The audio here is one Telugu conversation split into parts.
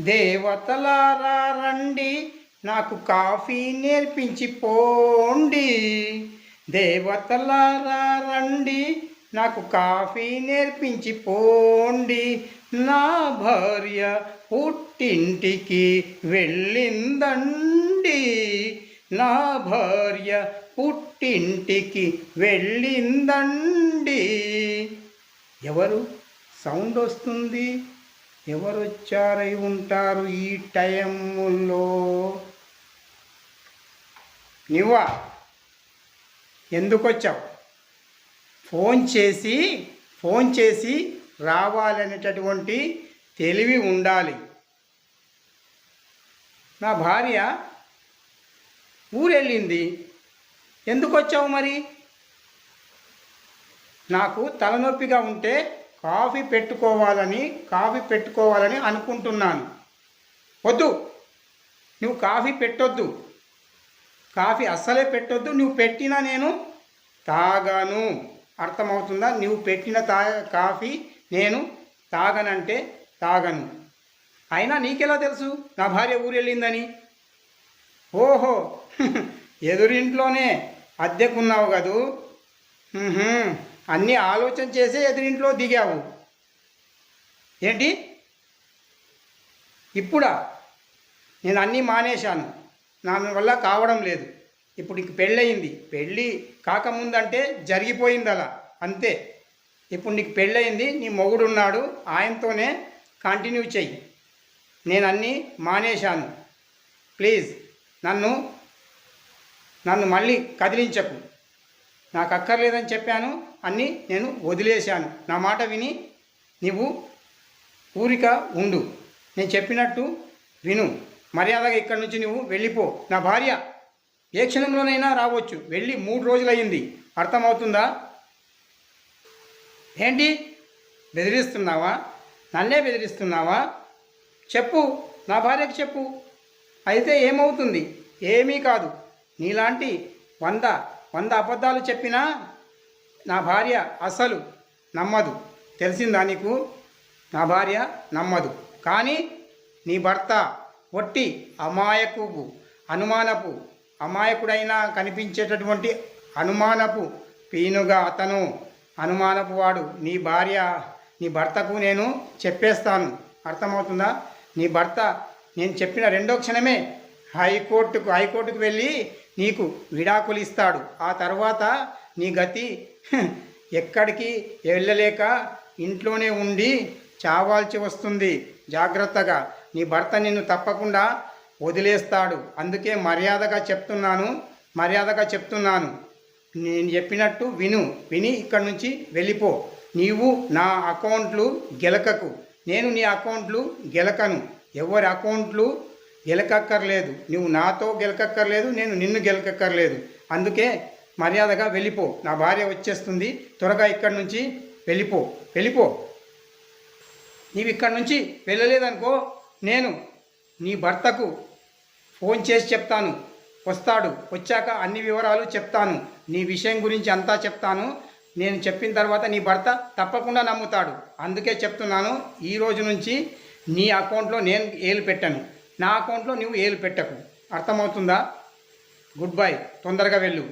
దేవతలారా రండి నాకు కాఫీ నేర్పించి పోండి. దేవతలారా రండి నాకు కాఫీ నేర్పించి పోండి. నా భార్య పుట్టింటికి వెళ్ళిందండి. నా భార్య పుట్టింటికి వెళ్ళిందండి. ఎవరు? సౌండ్ వస్తుంది. ఎవరు వచ్చారై ఉంటారు ఈ టైముల్లో నువ్వా? ఎందుకు వచ్చావు ఫోన్ చేసి ఫోన్ చేసి రావాలనేటటువంటి తెలివి ఉండాలి. నా భార్య ఊరెళ్ళింది. ఎందుకు వచ్చావు మరి? నాకు తలనొప్పిగా ఉంటే కాఫీ పెట్టుకోవాలని కాఫీ పెట్టుకోవాలని అనుకుంటున్నాను. వద్దు. నువ్వు కాఫీ పెట్టొద్దు. కాఫీ అస్సలే పెట్టొద్దు. నువ్వు పెట్టినా నేను తాగాను. అర్థమవుతుందా? నువ్వు పెట్టిన తా కాఫీ నేను తాగనంటే తాగను. అయినా నీకెలా తెలుసు? నా భార్య ఊరెళ్ళిందని. ఓహో. ఎదురింట్లోనే అద్దెకున్నావు కదూ? అన్నీ ఆలోచన చేసే ఎదురింట్లో దిగావు. ఏంటి? ఇప్పుడా? నేను అన్నీ మానేశాను. నా వల్ల కావడం లేదు. ఇప్పుడు నీకు పెళ్ళయింది. పెళ్ళి కాకముందంటే జరిగిపోయింది అలా అంతే. ఇప్పుడు నీకు పెళ్ళయింది నీ మొగుడున్నాడు ఆయనతోనే కంటిన్యూ చెయ్యి. నేను అన్నీ మానేశాను. ప్లీజ్ నన్ను నన్ను మళ్ళీ కదిలించకు. నాకు అక్కర్లేదని చెప్పాను. అన్నీ నేను వదిలేశాను. నా మాట విని నీవు ఊరిక ఉండు. నేను చెప్పినట్టు విను. మర్యాదగా ఇక్కడి నుంచి నువ్వు వెళ్ళిపో. నా భార్య ఏ క్షణంలోనైనా రావచ్చు. వెళ్ళి మూడు రోజులయ్యింది. అర్థమవుతుందా? ఏంటి? బెదిరిస్తున్నావా? నన్నే బెదిరిస్తున్నావా? చెప్పు. నా భార్యకు చెప్పు. అయితే ఏమవుతుంది? ఏమీ కాదు. నీలాంటి వంద వంద అబద్ధాలు చెప్పినా నా భార్య అసలు నమ్మదు. తెలిసిందా నీకు? నా భార్య నమ్మదు. కానీ నీ భర్త ఒట్టి అమాయకుపు అనుమానపు అమాయకుడైనా కనిపించేటటువంటి అనుమానపు పీనుగా అతను అనుమానపు వాడు నీ భార్య నీ భర్తకు నేను చెప్పేస్తాను. అర్థమవుతుందా? నీ భర్త నేను చెప్పిన రెండో క్షణమే హైకోర్టుకు హైకోర్టుకు వెళ్ళి నీకు విడాకులు ఇస్తాడు ఆ తర్వాత నీ గతి ఎక్కడికి వెళ్ళలేక ఇంట్లోనే ఉండి చావాల్సి వస్తుంది. జాగ్రత్తగా. నీ భర్త నిన్ను తప్పకుండా వదిలేస్తాడు. అందుకే మర్యాదగా చెప్తున్నాను మర్యాదగా చెప్తున్నాను. నేను చెప్పినట్టు విను. విని ఇక్కడి నుంచి వెళ్ళిపో. నీవు నా అకౌంట్లు గెలకకు. నేను నీ అకౌంట్లు గెలకను. ఎవరి అకౌంట్లు గెలకక్కర్లేదు. నువ్వు నాతో గెలకక్కర్లేదు నేను నిన్ను గెలకక్కర్లేదు. అందుకే మర్యాదగా వెళ్ళిపో. నా భార్య వచ్చేస్తుంది. త్వరగా ఇక్కడి నుంచి వెళ్ళిపో. వెళ్ళిపో. నీవు ఇక్కడి నుంచి వెళ్ళలేదనుకో నేను నీ భర్తకు ఫోన్ చేసి చెప్తాను. వస్తాడు. వచ్చాక అన్ని వివరాలు చెప్తాను. నీ విషయం గురించి అంతా చెప్తాను. నేను చెప్పిన తర్వాత నీ భర్త తప్పకుండా నమ్ముతాడు. అందుకే చెప్తున్నాను ఈ రోజు నుంచి నీ అకౌంట్లో నేను ఏలు పెట్టాను. నా అకౌంట్లో నువ్వు ఏలు పెట్టకు. అర్థమవుతుందా? Good bye. తొందరగా వెళ్ళు.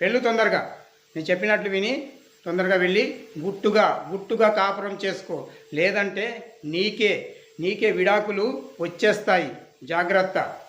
వెళ్ళు తొందరగా. నేను చెప్పినట్లు విని తొందరగా వెళ్ళి గుట్టుగా గుట్టుగా కాపురం చేసుకో. లేదంటే నీకే నీకే విడాకులు వచ్చేస్తాయి. జాగ్రత్త.